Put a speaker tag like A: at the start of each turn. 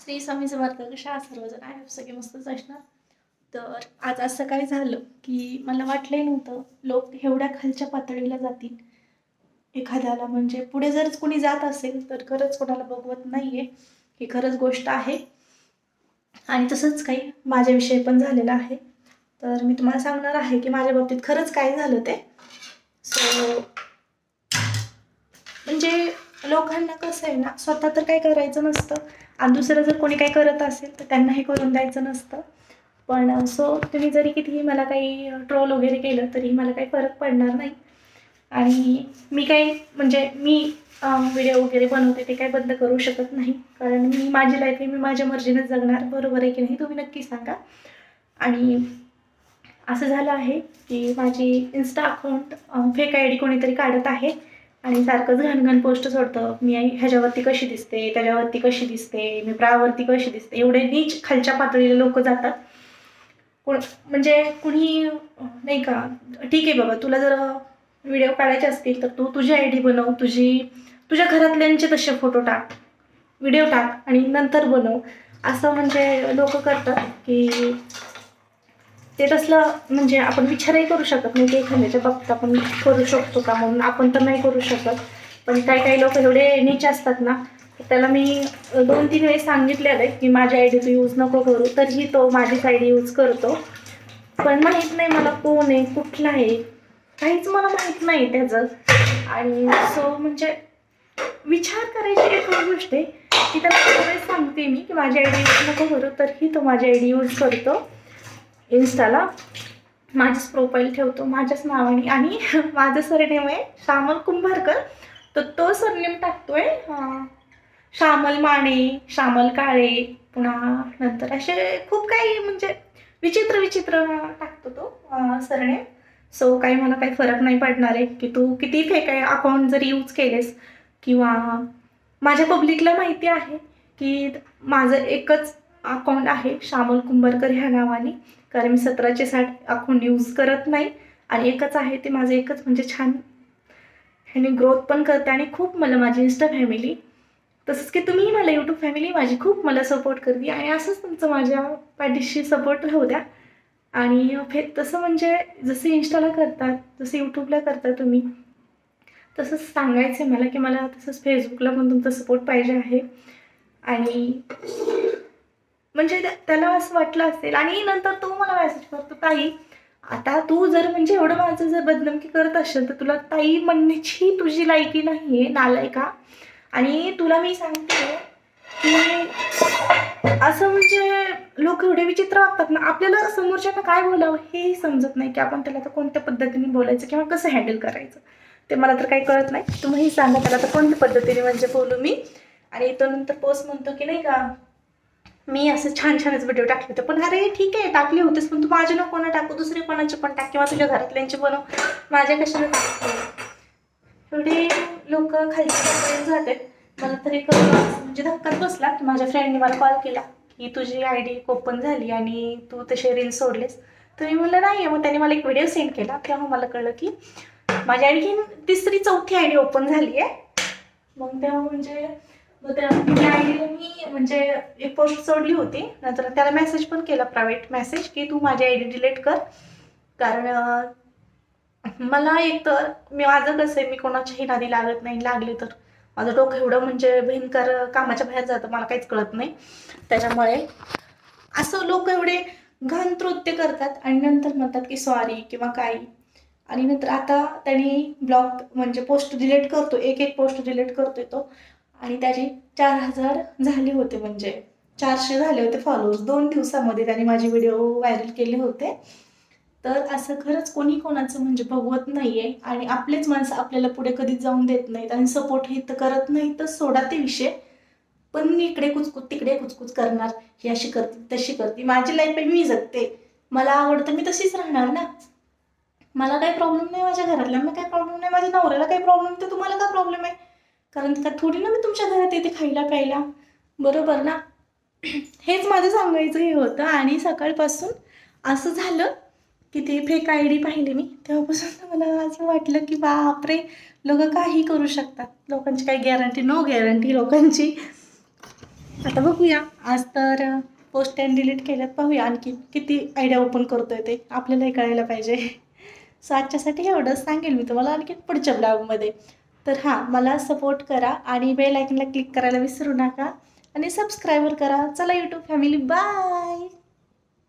A: श्री स्वामी समर्थ कशा सर्वजण? आहे सगळे मस्तच असणार तर आज असं काय झालं की मला वाटलंही नव्हतं लोक एवढ्या खालच्या पातळीला जातील. एखाद्याला म्हणजे पुढे जर कोणी जात असेल तर खरंच कोणाला बघवत नाही आहे ही खरंच गोष्ट आहे. आणि तसंच काही माझ्याविषयी पण झालेलं आहे. तर मी तुम्हाला सांगणार आहे की माझ्या बाबतीत खरंच काय झालं ते. सो म्हणजे लोकांना कसं आहे ना स्वतः तर काही करायचं नसतं. आणि दुसरं जर कोणी काही करत असेल तर त्यांना हे करून द्यायचं नसतं. पण सो तुम्ही जरी कितीही मला काही ट्रोल वगैरे केलं तरी मला काही फरक पडणार नाही. आणि मी काही म्हणजे मी व्हिडिओ वगैरे बनवते ते काही बंद करू शकत नाही. कारण मी माझी लाईफ मी माझ्या मर्जीनेच जगणार बरोबर आहे की नाही? तुम्ही नक्की सांगा. आणि असं झालं आहे की माझी insta account fake I D कोणीतरी काढत आहे. आणि सारखंच घाणघाण पोस्ट सोडतं. मी आई ह्याच्यावरती कशी दिसते त्याच्यावरती कशी दिसते मी प्रावरती कशी दिसते एवढे नीच खालच्या पातळीला लोक जातात. कोण म्हणजे कुणी नाही का ठीक आहे बाबा तुला जर व्हिडिओ काढायचे असतील तर तू तुझी आय डी बनव तुझी तुझ्या घरातल्यांचे तसे फोटो टाक व्हिडिओ टाक आणि नंतर बनव. असं म्हणजे लोक करतात की ते तसलं म्हणजे आपण विचारही करू शकत नाही की एखाद्याच्या बाबतीत आपण करू शकतो का म्हणून आपण तर नाही करू शकत. पण काही काही लोक एवढे नीच असतात ना त्याला मी दोन तीन वेळेस सांगितलेलं आहे की माझी आय डी तू यूज नको करू तरीही तो माझीच आय डी यूज करतो. पण माहीत नाही मला कोण आहे कुठला आहे काहीच मला माहीत नाही त्याचं. आणि सो म्हणजे विचार करायची एक गोष्ट आहे की त्याला सांगते मी की माझी आय डी यूज नको करू तरीही तो माझी आय डी यूज करतो. इन्स्टाला. माझीच प्रोफाईल ठेवतो माझ्याच नावाने. आणि माझं सरनेम आहे श्यामल कुंभारकर. तर तो सरनेम टाकतो आहे श्यामल माने श्यामल काळे पुन्हा नंतर असे खूप काही म्हणजे विचित्र विचित्र टाकतो तो सरनेम सो काही मला काही फरक नाही पडणार आहे की तू किती फेक आहे अकाउंट जरी यूज केलेस किंवा माझ्या पब्लिकला माहिती आहे की माझं एकच अकाउंट आहे श्यामल कुंभारकर ह्या नावाने. कारण मी सतराचे साठ अकाउंट यूज करत नाही. आणि एकच आहे ते माझं एकच म्हणजे छान. ह्याने ग्रोथ पण करते आणि खूप मला माझी इंस्टा फॅमिली तसंच की तुम्ही मला यूट्यूब फॅमिली माझी खूप मला सपोर्ट करते आणि असंच तुमचं माझ्या पाठीशी सपोर्ट राहू द्या आणि फे तसं म्हणजे जसं इंस्टाला करतात जसं यूट्यूबला करता तुम्ही तसंच सांगायचं आहे मला की मला तसंच फेसबुकला पण तुमचा सपोर्ट पाहिजे आहे. आणि म्हणजे त्याला असं वाटलं असेल. आणि नंतर तो मला मेसेज करतो ताई आता तू जर म्हणजे एवढं माझं जर बदनामकी करत असेल तर तुला ताई म्हणण्याची तुझी लायकी नाही आहे नालायका. आणि तुला मी सांगते की असं म्हणजे लोक एवढे विचित्र वागतात ना आपल्याला समोरच्यानं काय बोलावं हेही समजत नाही की आपण त्याला तर कोणत्या पद्धतीने बोलायचं किंवा कसं हँडल करायचं. ते मला तर काही कळत नाही. तुम्हीही सांगा त्याला तर कोणत्या पद्धतीने म्हणजे बोलू मी. आणि तो नंतर पोस्ट म्हणतो की नाही का मी असं छान छानच व्हिडिओ टाकले होते. पण अरे ठीक आहे टाकले होतेस पण तू माझे नको ना टाकू दुसरे कोणाचे पण टाक किंवा तुझ्या घरातल्यांचे बनव. माझ्या कशाला टाकतो एवढे लोक खालच्या जातात. मला तरी म्हणजे धक्काच बसला. की माझ्या फ्रेंडने मला कॉल केला की तुझी आय डी ओपन झाली आणि तू तसे रील्स सोडलेस. तर मी म्हणलं नाही मग त्याने मला एक व्हिडिओ सेंड केला. तेव्हा मला कळलं की माझी आणखीन तिसरी चौथी आय डी ओपन झाली आहे मग तेव्हा म्हणजे मग त्या आय मी म्हणजे एक पोस्ट सोडली होती. नंतर त्याला मेसेज पण केला प्रायव्हेट मेसेज की तू माझी आय डी डिलीट कर. कारण मला एक तर मी माझं कसं आहे मी कोणाच्याही नादी लागत नाही लागले तर. माझं डोकं एवढं म्हणजे भयंकर कामाच्या बाहेर जातं मला काहीच कळत नाही. त्याच्यामुळे असं लोक एवढे घाण कृत्य करतात आणि नंतर म्हणतात की सॉरी किंवा काही. आणि नंतर आता त्यांनी ब्लॉग म्हणजे पोस्ट डिलीट करतो एक एक पोस्ट डिलीट करतोय तो. आणि त्याचे चार हजार झाले होते म्हणजे. चारशे झाले होते फॉलोअर्स दोन दिवसामध्ये त्याने माझे व्हिडिओ व्हायरल केले होते. तर असं खरंच कोणी कोणाचं म्हणजे भगवत नाही आहे आणि आपलेच माणसं आपल्याला पुढे कधीच जाऊन देत नाहीत आणि सपोर्ट हे तर करत नाही तर सोडा ते विषय. पण मी इकडे कुचकुच तिकडे कुचकुच करणार ही अशी करते तशी करते. माझी लाईफ आहे मी जगते. मला आवडतं मी तशीच राहणार ना. मला काही प्रॉब्लेम नाही माझ्या घरातल्यांना काही प्रॉब्लेम नाही. माझ्या नवऱ्याला काही प्रॉब्लेम तर तुम्हाला काय प्रॉब्लेम आहे? कारण का थोडी ना मी तुमच्या घरात येते खायला प्यायला. बरोबर ना? हेच माझं सांगायचं हे होतं आणि सकाळपासून असं झालं की ते फेक आय डी पाहिली मी. तेव्हापासून मला असं वाटलं की बापरे लोक काही करू शकतात. लोकांची काही गॅरंटी नो गॅरंटी लोकांची. आता बघूया. आज तर पोस्ट अँड डिलीट केल्यात. पाहूया आणखी किती आयडिया ओपन करतोय ते. आपल्यालाही कळायला पाहिजे. सो आजच्यासाठी एवढंच सांगेल मी तुम्हाला आणखी पुढच्या ब्लॉगमध्ये तर हां मला सपोर्ट करा आणि बेल आयकनला क्लिक करायला विसरू नका. आणि सबस्क्राईबर करा. चला यूट्यूब फॅमिली बाय